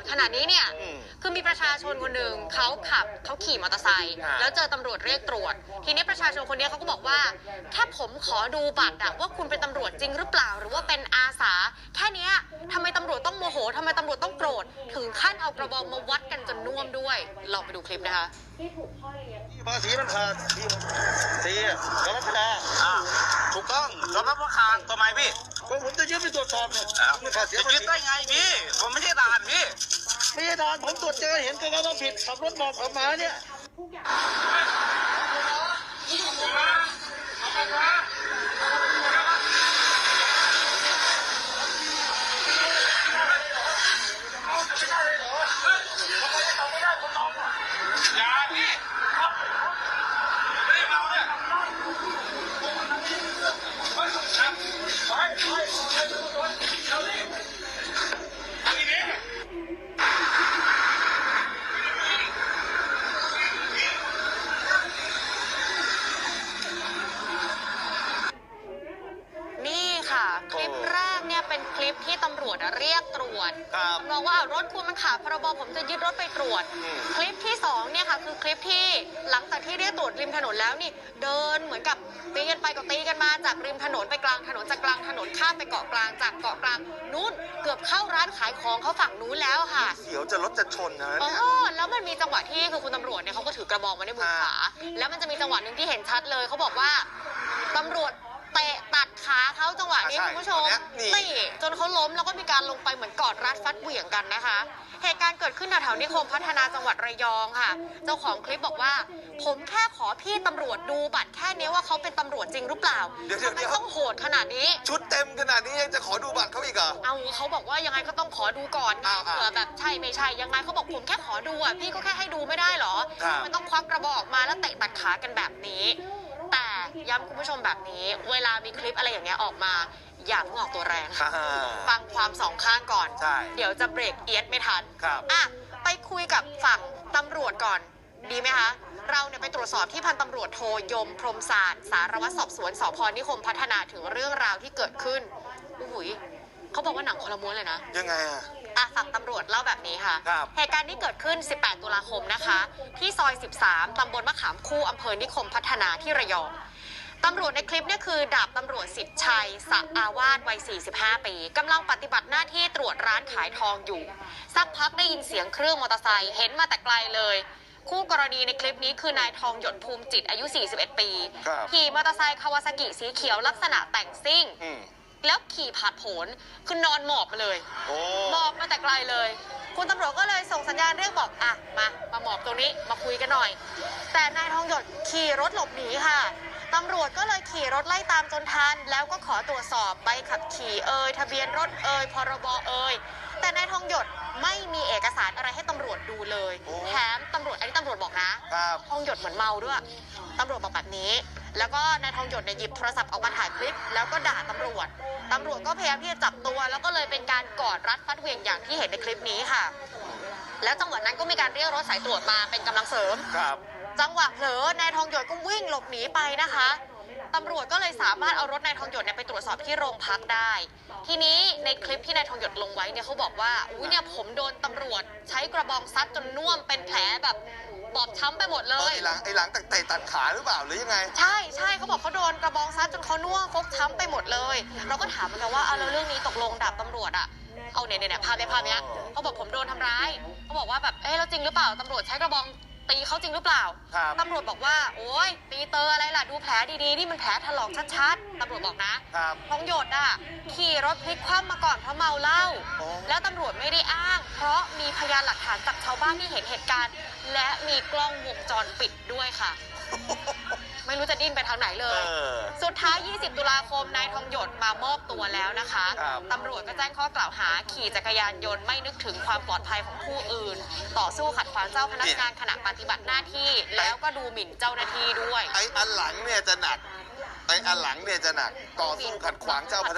ดขนาดนี้เนี่ย อืม คือมีประชาชนคนหนึ่งเขาขับเขาขี่มอเตอร์ไซค์ฮะแล้วเจอตำรวจเรียกตรวจ ทีนี้ประชาชนคนนี้เขาก็บอกว่า แค่ผมขอดูบัตรอะว่าคุณเป็นตำรวจจริงหรือเปล่า หรือว่าเป็นอาสา แค่เนี้ยทำไมตำรวจต้องโมโหทำไมตำรวจต้องโกรธ ถึงขั้นเอากระบองมาวัดกันจนน่วมด้วย ลองไปดูคลิปนะคะที่ถูกพ่อเลี้ยงภาษีมันขาดที่สีกรกฎาอ่าถูกต้องยอมรับว่าค้างทำไมพี่ ก็ผมจะยึดไปตรวจสอบเนี่ยอ้าวไม่ขาดเสียจะภายึษีดได้ไงพี่ ผมไม่ใช่ด่านพี่ ไม่ใช่ทานผมตรวจเจอเห็นก็ว่าผิดขับรถบอกออกมาเนี่ย ทุกอย่างอย่ ค่ะ คลิปแรกเนี่ยเป็นคลิปที่ตำรวจอะเรียกตรวจครับทำนองว่าอ้าวรถคุณมันขาดพรบผมจะยึดรถไปตรวจ อืม คลิปที่สองเนี่ยค่ะคือคลิปที่หลังจากที่เรียกตรวจริมถนนแล้วนี่ เดินเหมือนกับตีกันไปก็ตีกันมาจากริมถนนไปกลางถนนจากกลางถนนข้ามไปเกาะกลางจากเกาะกลางนู้นเกือบเข้าร้านขายของเขาฝั่งนู้นแล้วค่ะ เสียวจะรถจะชนนะอ๋เนี่ย อแล้วมันมีจังหวะที่คือคุณตำรวจเนี่ยเขาก็ถือกระบอกมาในมือขวาแล้วมันจะมีจังหวะหนึ่งที่เห็นชัดเลยเขาบอกว่าตำรวจเตะตัด ขาเขาจังหวะนี้ใช่คุณผู้ชมตอนเนี้ยนี่ นี่จนเขาล้มแล้วก็มีการลงไปเหมือนกอดรัดฟัดเหวี่ยงกันนะคะ เหตุการณ์เกิดขึ้นแถวๆนิคมพัฒนาจังหวัดระยองค่ะ เจ้าของคลิปบอกว่า ผมแค่ขอพี่ตำรวจดูบัตรแค่นี้ว่าเขาเป็นตำรวจจริงหรือเปล่าเดี๋ยวทำไมเดี๋ยวต้องโหดขนาดนี้ ชุดเต็มขนาดนี้ยังจะขอดูบัตรเขาอีกเหรอ เอาเขาบอกว่ายังไงก็ต้องขอดูก่อนไงอ่าอ่าเผื่อแบบใช่ไม่ใช่ยังไงเขาบอกผมแค่ขอดูอะพี่ก็แค่ให้ดูไม่ได้เหรอ ครับ มันต้องควักกระบอกออกมาแล้วเตะตัดขากันแบบนี้แต่ ย้ำคุณผู้ชมแบบนี้ เวลามีคลิปอะไรอย่างเงี้ยออกมา อย่าเพิ่งออกตัวแรง อ่า ฟังความสองข้างก่อน ใช่เดี๋ยวจะเบรกเอียดไม่ทันครับ อะไปคุยกับฝั่งตำรวจก่อน ดีไหมคะ เราเนี่ยไปตรวจสอบที่พันตำรวจโทยมพรหมศาสตร์ สารวัตรสอบสวนสพนิคมพัฒนาถึงเรื่องราวที่เกิดขึ้นอุ้ยเขาบอกว่าหนังคนละม้วนเลยนะ ยังไงอะ อะฝั่งตำรวจเล่าแบบนี้ค่ะ ครับ เหตุการณ์ที่เกิดขึ้น 18 ตุลาคมนะคะ ที่ซอย 13 ตำบลมะขามคู่อำเภอนิคมพัฒนาที่ระยอง ตำรวจในคลิปเนี่ยคือดาบตำรวจสิทธิ์ชัยสะอาวาสวัย 45 ปีกำลังปฏิบัติหน้าที่ตรวจร้านขายทองอยู่ สักพักได้ยินเสียงเครื่องมอเตอร์ไซค์เห็นมาแต่ไกลเลย คู่กรณีในคลิปนี้คือนายทองหยดภูมิจิตอายุ 41 ปีครับ ขี่มอเตอร์ไซค์คาวาซากิสีเขียวลักษณะแต่งซิ่ง อืมแล้วขี่ผ่านผลคือนอนหมอบมาเลย โอ้หมอบมาแต่ไกลเลย คุณตำรวจก็เลยส่งสัญญาณเรียกบอกอะมา มาหมอบตรงนี้ มาคุยกันหน่อย แต่นายทองหยดขี่รถหลบหนีค่ะ ตำรวจก็เลยขี่รถไล่ตามจนทัน แล้วก็ขอตรวจสอบใบขับขี่เอ่ยทะเบียนรถเอ่ยพรบเอ่ยแต่นายทองหยดไม่มีเอกสารอะไรให้ตำรวจดูเลยโอ้แถมตำรวจอันนี้ตำรวจบอกนะครับ ทองหยดเหมือนเมาด้วยตำรวจบอกแบบนี้ แล้วก็นายทองหยดเนี่ยหยิบโทรศัพท์ออกมาถ่ายคลิป แล้วก็ด่าตำรวจตำรวจก็พยายามที่จะจับตัว แล้วก็เลยเป็นการกอดรัดฟัดเหวี่ยงอย่างที่เห็นในคลิปนี้ค่ะ แล้วจังหวะนั้นก็มีการเรียกรถสายตรวจมาเป็นกำลังเสริม ครับ จังหวะเผลอนายทองหยดก็วิ่งหลบหนีไปนะคะตำรวจก็เลยสามารถเอารถนายทองหยดเนี่ยไปตรวจสอบที่โรงพักได้ ทีนี้ในคลิปที่นายทองหยดลงไว้เนี่ยเขาบอกว่าอุ้ยเนี่ยผมโดนตำรวจ ใช้กระบองซัดจนน่วมเป็นแผลแบบบอบช้ำไปหมดเลเออยไอ้หลังไอ้หลังเตะตัดขาหรือเปล่าหรือยังไง ใช่ใช่เขาบอกเขาโดนกระบองซัดจนเขาน่วมฟกช้ำไปหมดเลย เราก็ถามเหมือนกันว่าเอาแล้วเรื่องนี้ตกลงดาบตำรวจอะเอาเนี่ยเนี่ยเนี่ยภาพเนี้ยภาพเนี้ยเขาบอกผมโดนทำร้ายเขาบอกว่าแบบเอ๊ะแล้วจริงหรือเปล่าตำรวจใช้กระบอง ตีเขาจริงหรือเปล่า ครับ ตำรวจบอกว่าโอ๊ยตีเตออะไรล่ะดูแผลดีๆ นี่มันแผลถลอกชัดๆ ตำรวจบอกนะครับทองหยดอะขี่รถพลิกคว่ำมาก่อนเพราะเมาเหล้า โอ้ แล้วตำรวจไม่ได้อ้าง เพราะมีพยานหลักฐานจากชาวบ้านที่เห็นเหตุการณ์ และมีกล้องวงจรปิดด้วยค่ะ ไม่รู้จะดิ้นไปทางไหนเลเอย อสุ ดท้าย 20 ตุลาคม นายทองหยดมามอบตัวแล้วนะคะ ครับ ตำรวจก็แจ้งข้อกล่าวหาขี่จักรยานยนต์ไม่นึกถึงความปลอดภัยของผู้อื่น ต่อสู้ขัดขวางเจ้าพนักงานขณะปฏิบัติหน้าที่ แล้วก็ดูหมิ่นเจ้าหน้าที่ด้วย ไอ้อันหลังเนี่ยจะหนัก ไอ้อันหลังเนี่ยจะหนัก ต่อสู้ขัดขวางเจ้าพนัก